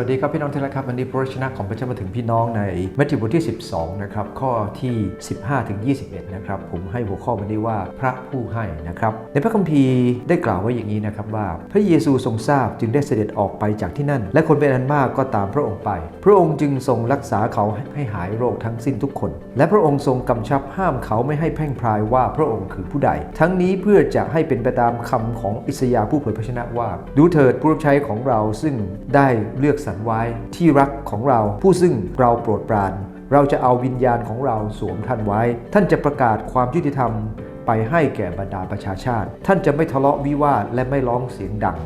วัสดีครับพี่น้องที่รักครับวันนี้พระวจนะของพระเจ้ามาถึงพี่น้องในมัทธิวบทที่ 12 นะครับข้อที่ 15 ถึง 21 นะครับผมให้หัวข้อวันนี้ว่าพระผู้ให้นะครับในพระคัมภีร์ได้กล่าวไว้อย่างนี้นะครับว่า พระเยซูทรงทราบจึงได้เสด็จออกไปจากที่นั่น และคนเป็นอันมากก็ตามพระองค์ไป พระองค์จึงทรงรักษาเขาให้หายโรคทั้งสิ้นทุกคน และพระองค์ทรงกำชับห้ามเขาไม่ให้แพ่งพรายว่าพระองค์คือผู้ใด ทั้งนี้เพื่อจะให้เป็นไปตามคำของอิสยาห์ผู้เผยพระชนะว่า ดูเถิดผู้รับใช้ของเราซึ่งได้เลือกสรรไว้ ที่รักของเราผู้ซึ่งเราโปรดปราน เราจะเอาวิญญาณของเราสวมท่านไว้ ท่านจะประกาศความยุติธรรมไปให้แก่บรรดาประชาชาติ ท่านจะไม่ทะเลาะวิวาทและไม่ร้องเสียงดัง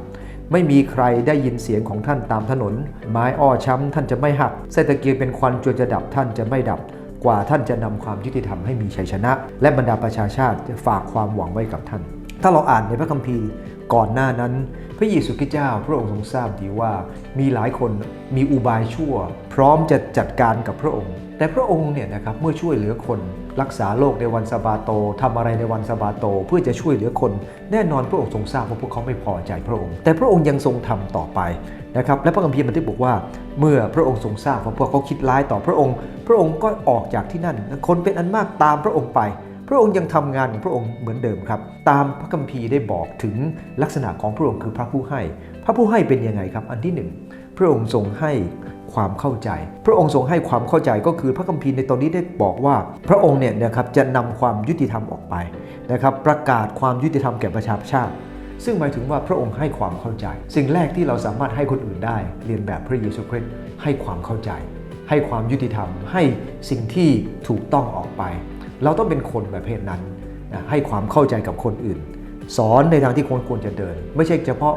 ไม่มีใครได้ยินเสียงของท่านตามถนน ไม้อ้อช้ำท่านจะไม่หักเศรษฐเกียงเป็นควันจนจะดับท่านจะไม่ดับ กว่าท่านจะนำความยุติธรรมให้มีชัยชนะ และบรรดาประชาชาติจะฝากความหวังไว้กับท่าน ถ้าเราอ่านในพระคัมภีร์ก่อนหน้านั้น พระเยซูคริสต์เจ้าพระองค์ทรงทราบดีว่ามีหลายคนมีอุบายชั่ว พร้อมจะจัดการกับพระองค์ แต่พระองค์เนี่ยนะครับเมื่อช่วยเหลือคนรักษาโรคในวันสะบาโตทำอะไรในวันสะบาโต เพื่อจะช่วยเหลือคน แน่นอนพระองค์ทรงทราบว่าพวกเขาไม่พอใจพระองค์ แต่พระองค์ยังทรงทำต่อไปนะครับและพระคัมภีร์บันทึกบอกว่า เมื่อพระองค์ทรงทราบว่าพวกเขาคิดร้ายต่อพระองค์ พระองค์ก็ออกจากที่นั่นคนเป็นอันมากตามพระองค์ไป พระองค์ยังทำงานของพระองค์เหมือนเดิมครับ ตามพระคัมภีร์ได้บอกถึงลักษณะของพระองค์คือพระผู้ให้ พระผู้ให้เป็นยังไงครับ อันที่หนึ่งพระองค์ทรงให้ความเข้าใจ พระองค์ทรงให้ความเข้าใจก็คือพระคัมภีร์ในตอนนี้ได้บอกว่า พระองค์เนี่ยนะครับจะนำความยุติธรรมออกไปนะครับ ประกาศความยุติธรรมแก่ประชาชาติซึ่งหมายถึงว่าพระองค์ให้ความเข้าใจ สิ่งแรกที่เราสามารถให้คนอื่นได้ เรียนแบบพระเยซูคริสต์ให้ความเข้าใจ ให้ความยุติธรรม ให้สิ่งที่ถูกต้องออกไป เราต้องเป็นคนประเภทนั้นนะให้ความเข้าใจกับคนอื่น สอนในทางที่คนควรจะเดิน ไม่ใช่เฉพาะ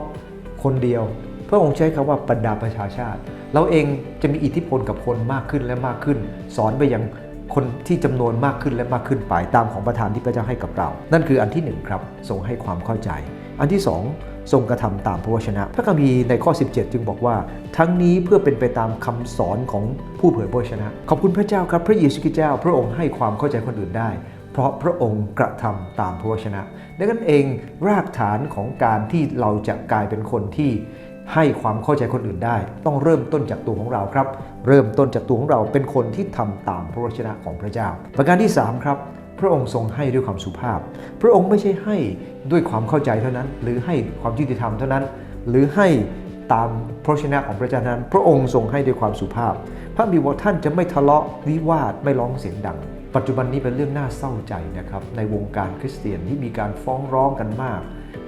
คนเดียว พระองค์ใช้คำว่าบรรดาประชาชาติ เราเองจะมีอิทธิพลกับคนมากขึ้นและมากขึ้น สอนไปยังคนที่จำนวนมากขึ้นและมากขึ้นไปตามของประทานที่พระเจ้าให้กับเรา นั่นคืออันที่หนึ่งครับทรงให้ความเข้าใจ อันที่สอง ทรงกระทำตามพระวจนะ พระคัมภีร์ในข้อ 17 จึงบอกว่า ทั้งนี้เพื่อเป็นไปตามคำสอนของผู้เผยพระวจนะ ขอบคุณพระเจ้าครับ พระเยซูคริสต์เจ้า พระองค์ให้ความเข้าใจคนอื่นได้ เพราะพระองค์กระทำตามพระวจนะดังนั้นเองรากฐานของการที่เราจะกลายเป็นคนที่ให้ความเข้าใจคนอื่นได้ ต้องเริ่มต้นจากตัวของเราครับ เริ่มต้นจากตัวของเราเป็นคนที่ทำตามพระวจนะของพระเจ้า ประการที่สามครับ พระองค์ทรงให้ด้วยความสุภาพ พระองค์ไม่ใช่ให้ด้วยความเข้าใจเท่านั้น หรือให้ความยุติธรรมเท่านั้น หรือให้ตามพระชนะของพระเจ้านั้น พระองค์ทรงให้ด้วยความสุภาพ พระบิดาท่านจะไม่ทะเลาะวิวาทไม่ร้องเสียงดัง ปัจจุบันนี้เป็นเรื่องน่าเศร้าใจนะครับในวงการคริสเตียนที่มีการฟ้องร้องกันมาก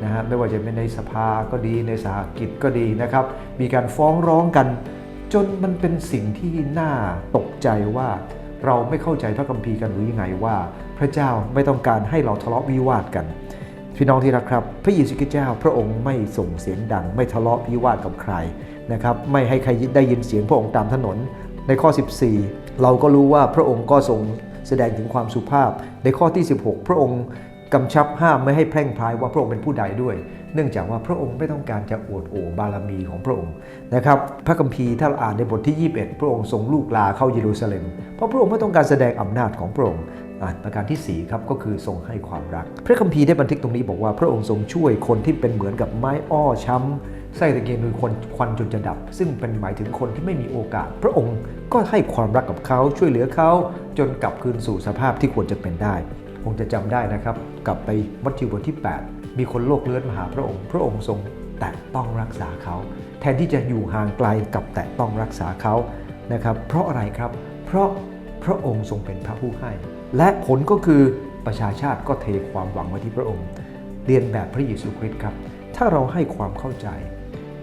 นะฮะไม่ว่าจะเป็นในสภาก็ดีในสหกิจก็ดีนะครับ มีการฟ้องร้องกัน จนมันเป็นสิ่งที่น่าตกใจว่า เราไม่เข้าใจพระคัมภีร์กันหรือยังไงว่า พระเจ้าไม่ต้องการให้เราทะเลาะวิวาทกันพี่น้องที่รักครับ พระเยซูคริสต์เจ้าพระองค์ไม่ส่งเสียงดัง ไม่ทะเลาะวิวาทกับใครนะครับไม่ให้ใครได้ยินเสียงพระองค์ตามถนน ในข้อ 14 เราก็รู้ว่าพระองค์ก็ทรงแสดงถึงความสุภาพ ในข้อที่ 16 พระองค์ กำชับห้ามไม่ให้แพร่งพรายว่าพระองค์เป็นผู้ใดด้วย เนื่องจากว่าพระองค์ไม่ต้องการจะอวดโอบารมีของพระองค์นะครับพระคัมภีร์ถ้าเราอ่านในบทที่ 21 พระองค์ทรงลูกลาเข้าเยรูซาเล็ม เพราะพระองค์ไม่ต้องการแสดงอำนาจของพระองค์ประการที่ 4 ครับก็คือทรงให้ความรัก พระคัมภีร์ได้บันทึกตรงนี้บอกว่าพระองค์ทรงช่วยคนที่เป็นเหมือนกับไม้อ้อช้ำไส้ตะเกียงโดยคนควันจนจะดับ ซึ่งเป็นหมายถึงคนที่ไม่มีโอกาส พระองค์ก็ให้ความรักกับเขาช่วยเหลือเขาจนกลับคืนสู่สภาพที่ควรจะเป็นได้ คงจะจำได้นะครับ กลับไปมัทธิวบทที่ 8 มีคนโลกเลื้อนมาหาพระองค์ พระองค์ทรงแตะต้องรักษาเขา แทนที่จะอยู่ห่างไกลกับแตะต้องรักษาเขานะครับ เพราะอะไรครับ เพราะพระองค์ทรงเป็นพระผู้ให้ และผลก็คือประชาชาติก็เทความหวังไว้ที่พระองค์ เรียนแบบพระเยซูคริสต์ครับ ถ้าเราให้ความเข้าใจ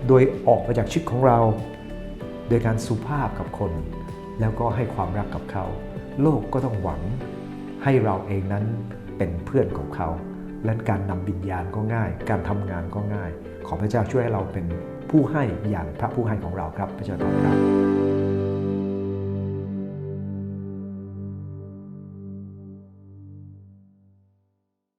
โดยออกมาจากชีวิตของเรา โดยการสุภาพกับคน แล้วก็ให้ความรักกับเขา โลกก็ต้องหวัง ให้เราเองนั้นเป็นเพื่อนของเขา และการนำวิญญาณก็ง่าย การทำงานก็ง่าย ขอพระเจ้าช่วยให้เราเป็นผู้ให้อย่างพระผู้ให้ของเราครับพระเจ้าตอบครับ